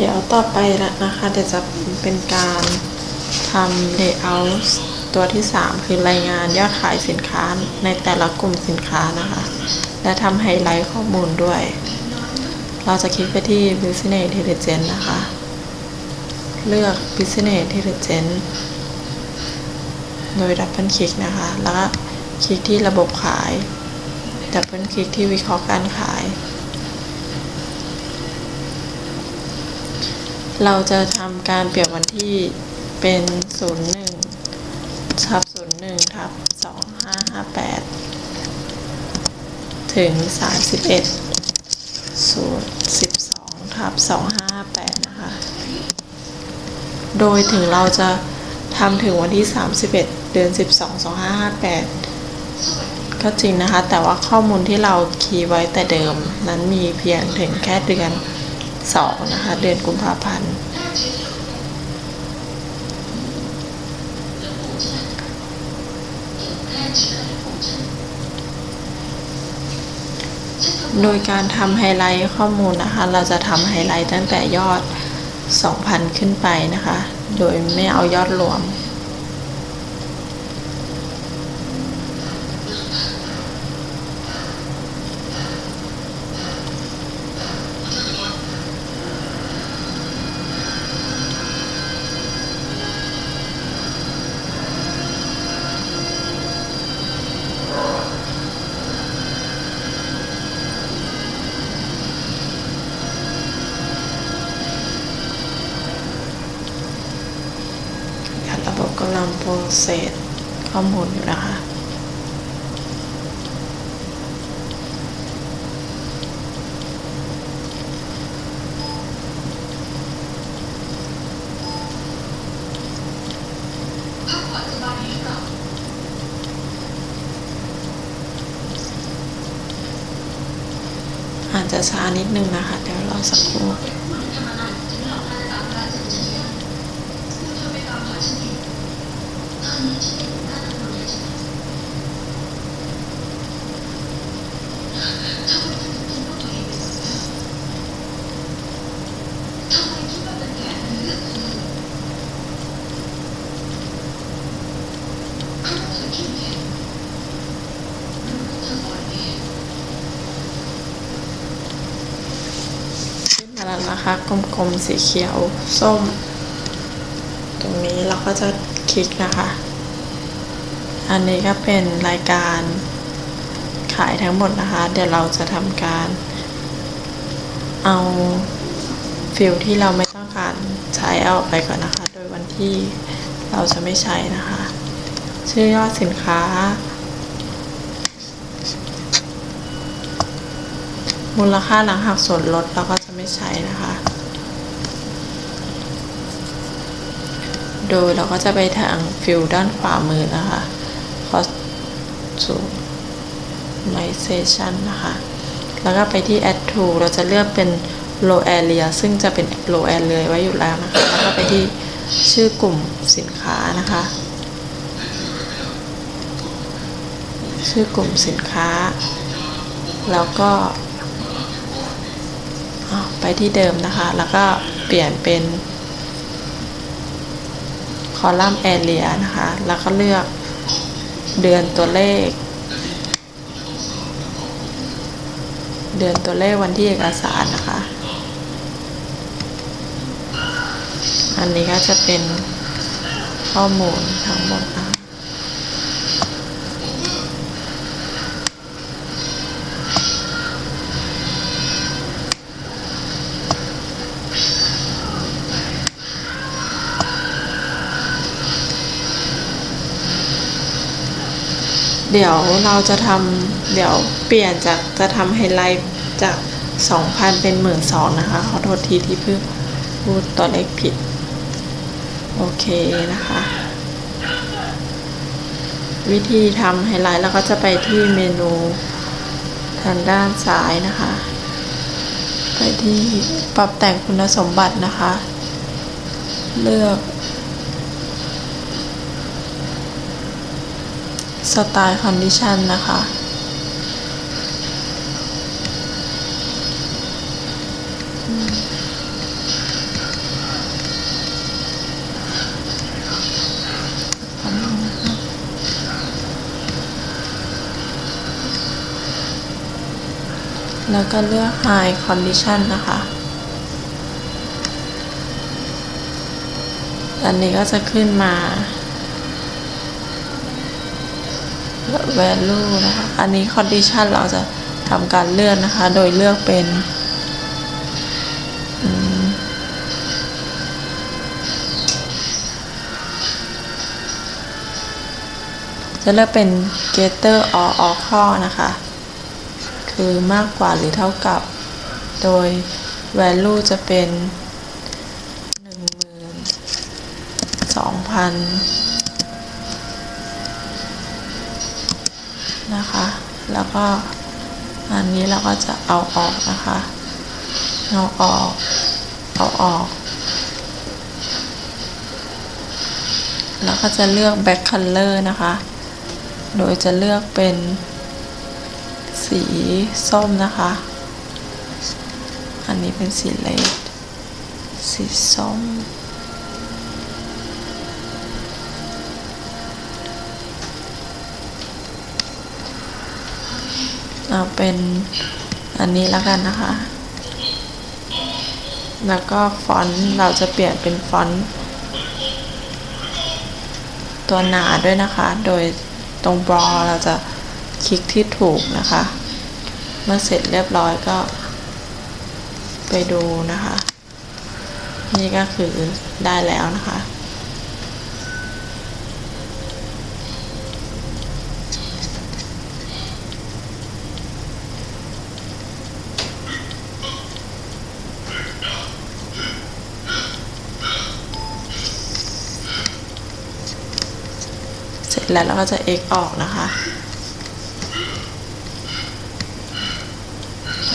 เดี๋ยวต่อไปล้วนะคะ เดี๋ยวจะเป็นการทำ layout ตัวที่ 3 คือรายงานยอดขายสินค้าในแต่ละกลุ่มสินค้านะคะ และทำไฮไลท์ข้อมูลด้วย เราจะคลิกไปที่ business intelligence นะคะ เลือก business intelligence โดยดับเบิลคลิกนะคะ แล้วก็คลิกที่ระบบขาย ดับเบิลคลิกที่วิเคราะห์การขาย เราจะทำการเปลี่ยนวันที่เป็น 01ทับ01ทับ2558 ถึง 31 012ทับ2558 นะคะ โดยถึงเราจะทำถึงวันที่ 31 เดือน 12 2558 ก็จริงนะคะ แต่ว่าข้อมูลที่เราคีย์ไว้แต่เดิมนั้นมีเพียงถึงแค่เดือน 2 นะคะ เดือนกุมภาพันธ์โดยการทำไฮไลท์ข้อมูลนะคะ เราจะทำไฮไลท์ตั้งแต่ยอด 2,000 ขึ้นไปนะคะ โดยไม่เอายอดรวมำลังโปรเซสข้อมูลอยู่นะคะอาจจะช้านิดนึงนะคะ เดี๋ยวรอสักครู่ ขึ้นมาแล้วนะคะ กลมๆสีเขียวส้ม ตรงนี้เราก็จะคลิกนะคะ อันนี้ก็เป็นรายการขายทั้งหมดนะคะ เดี๋ยวเราจะทำการ เอาฟิลที่เราไม่ต้องการใช้เอาอกไปก่อนนะคะ โดยวันที่เราจะไม่ใช้นะคะ ชื่อยอดสินค้า มูลค่าหลังหักส่วนลดเราก็จ ไม่ใช้นะคะ โดยเราก็จะไปทางฟิลด้านขวามือนะคะ customization นะคะ แล้วก็ไปที่ add to เราจะเลือกเป็น low area ซึ่งจะเป็น low area ไว้อยู่แล้วนะคะ แล้วก็ไปที่ชื่อกลุ่มสินค้านะคะ ชื่อกลุ่มสินค้า แล้วก็ ไปที่เดิมนะคะ แล้วก็เปลี่ยนเป็นคอลัมน์ area นะคะ แล้วก็เลือกเดือนตัวเลข เดือนตัวเลขวันที่เอกสารนะคะ อันนี้ก็จะเป็นข้อมูลทั้งหมดนะคะ เดี๋ยวเราจะทำเดี๋ยวเปลี่ยนจากจะทำไฮไลท์จาก 2,000 เป็น 12,000นะคะ ขอโทษทีที่เพิ่งพูดตัวเลขผิด โอเคนะคะ วิธีทำไฮไลท์เราก็จะไปที่เมนูทางด้านซ้ายนะคะ ไปที่ปรับแต่งคุณสมบัตินะคะ เลือก สไตล์คอนดิชันนะคะ แล้วก็เลือก High Condition นะคะ อันนี้ก็จะขึ้นมา value นะคะ อันนี้ condition เราจะทำการเลื่อนนะคะ โดยเลือกเป็นจะเลือกเป็น greater or equal นะคะ คือมากกว่าหรือเท่ากับ โดย value จะเป็นหนึ่งหมื่ นะคะ แล้วก็อันนี้เราก็จะเอาออกนะคะเอาออก เอาออก แล้วก็จะเลือก back color นะคะ โดยจะเลือกเป็นสีส้มนะคะ อันนี้เป็นสีเลดสีส้ม เอาเป็นอันนี้แล้วกันนะคะ แล้วก็ฟอนต์เราจะเปลี่ยนเป็นฟอนต์ตัวหนาด้วยนะคะ โดยตรงบรอเราจะคลิกที่ถูกนะคะ เมื่อเสร็จเรียบร้อยก็ไปดูนะคะ นี่ก็คือได้แล้วนะคะ แล้วเราก็จะ x ออกนะคะ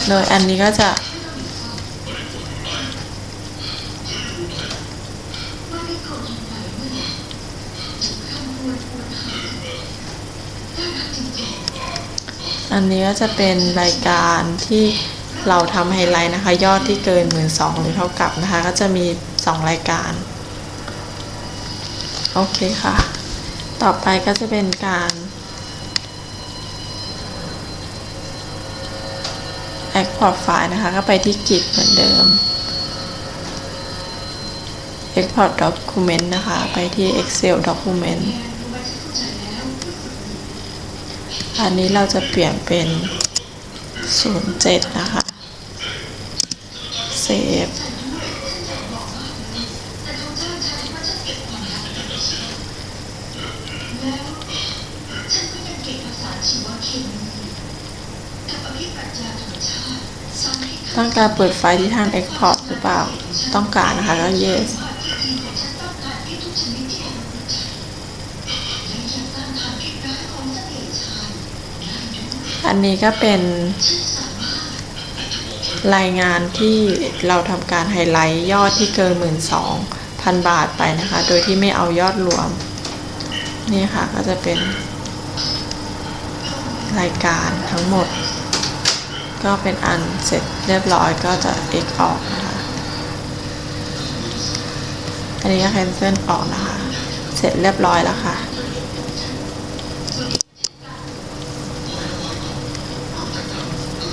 โดยอันนี้ก็จะ อันนี้ก็จะเป็นรายการที่เราทำไฮไลท์นะคะ ยอดที่เกินหมื่นสองหรือเท่ากับนะคะ ก็จะมีสองรายการ โอเคค่ะ ต่อไปก็จะเป็นการ export file นะคะ ก็ไปที่กิจเหมือนเดิม export document นะคะ ไปที่ excel document อันนี้เราจะเปลี่ยนเป็น 07 นะคะ save ต้องการเปิดไฟที่ท่าน Export หรือเปล่า ต้องการนะคะก็ yes อันนี้ก็เป็นรายงานที่เราทำการไฮไลท์ยอดที่เกิน 12,000 บาทไปนะคะ โดยที่ไม่เอายอดรวม นี่ค่ะก็จะเป็น รายการทั้งหมด ก็เป็นอันเสร็จเรียบร้อยก็จะ x ออกนะคะ อันนี้ก็ cancel ออกนะคะ เสร็จเรียบร้อยแล้วค่ะ